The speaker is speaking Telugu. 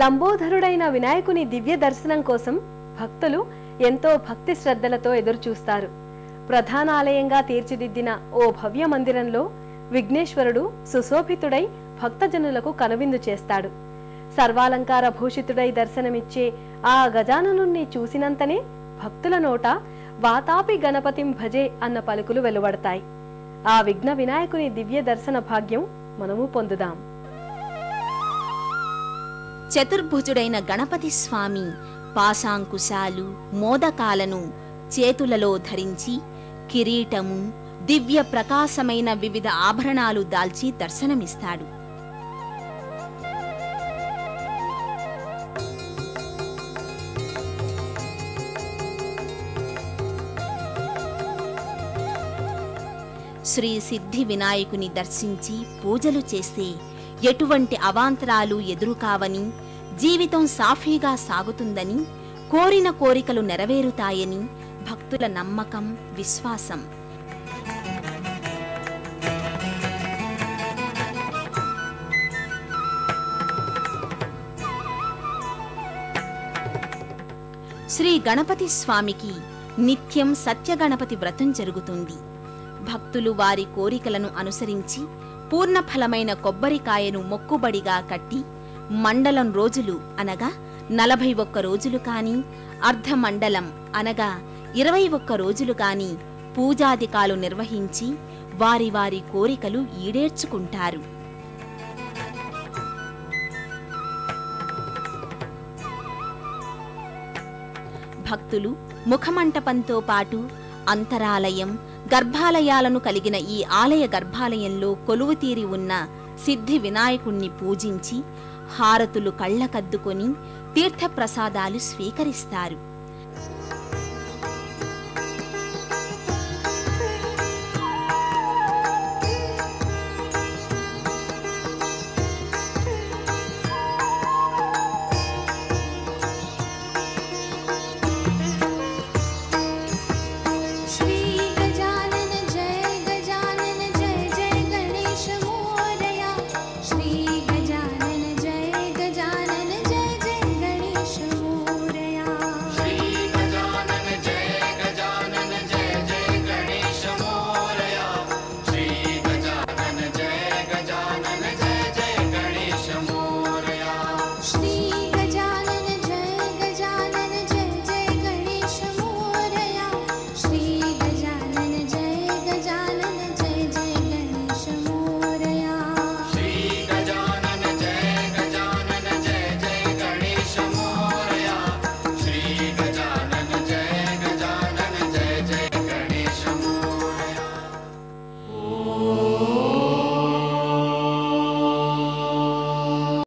లంబోధరుడైన వినాయకుని దివ్య దర్శనం కోసం భక్తులు ఎంతో భక్తి శ్రద్ధలతో ఎదురుచూస్తారు. ప్రధాన ఆలయంగా తీర్చిదిద్దిన ఓ భవ్య మందిరంలో విఘ్నేశ్వరుడు సుశోభితుడై భక్తజనులకు కనువిందు చేస్తాడు. సర్వాలంకార భూషితుడై దర్శనమిచ్చే ఆ గజాననుణ్ణి చూసినంతనే భక్తుల నోట వాతాపి గణపతిం భజే అన్న పలుకులు వెలువడతాయి. ఆ విఘ్న వినాయకుని దివ్య దర్శన భాగ్యం మనము పొందుదాం. చతుర్భుజుడైన గణపతి స్వామి పాశాంకుశాలు మోదకాలను చేతులలో ధరించి కిరీటము దివ్య ప్రకాశమైన వివిధ ఆభరణాలు దాల్చి దర్శనమిస్తాడు. శ్రీ సిద్ధి వినాయకుని దర్శించి పూజలు చేస్తే ఎటువంటి అవాంతరాలు ఎదురుకావని జీవితం సాఫీగా సాగుతుందని కోరిన కోరికలు నెరవేరుతాయని భక్తుల నమ్మకం విశ్వాసం. శ్రీ గణపతి స్వామికి నిత్యం సత్యగణపతి వ్రతం జరుగుతుంది. భక్తులు వారి కోరికలను అనుసరించి పూర్ణఫలమైన కొబ్బరికాయను మొక్కుబడిగా కట్టి మండలం రోజులు అనగా నలభై ఒక్క రోజులు కాని అర్ధమండలం అనగా ఇరవై ఒక్క రోజులు కాని పూజాధికాలు నిర్వహించి వారి వారి కోరికలు ఈడేర్చుకుంటారు. భక్తులు ముఖమంటపంతో పాటు అంతరాలయం గర్భాలయాలను కలిగిన ఈ ఆలయ గర్భాలయంలో కొలువుతీరి ఉన్న సిద్ధి వినాయకుణ్ణి పూజించి హారతులు కళ్ళకద్దుకొని తీర్థప్రసాదాలు స్వీకరిస్తారు.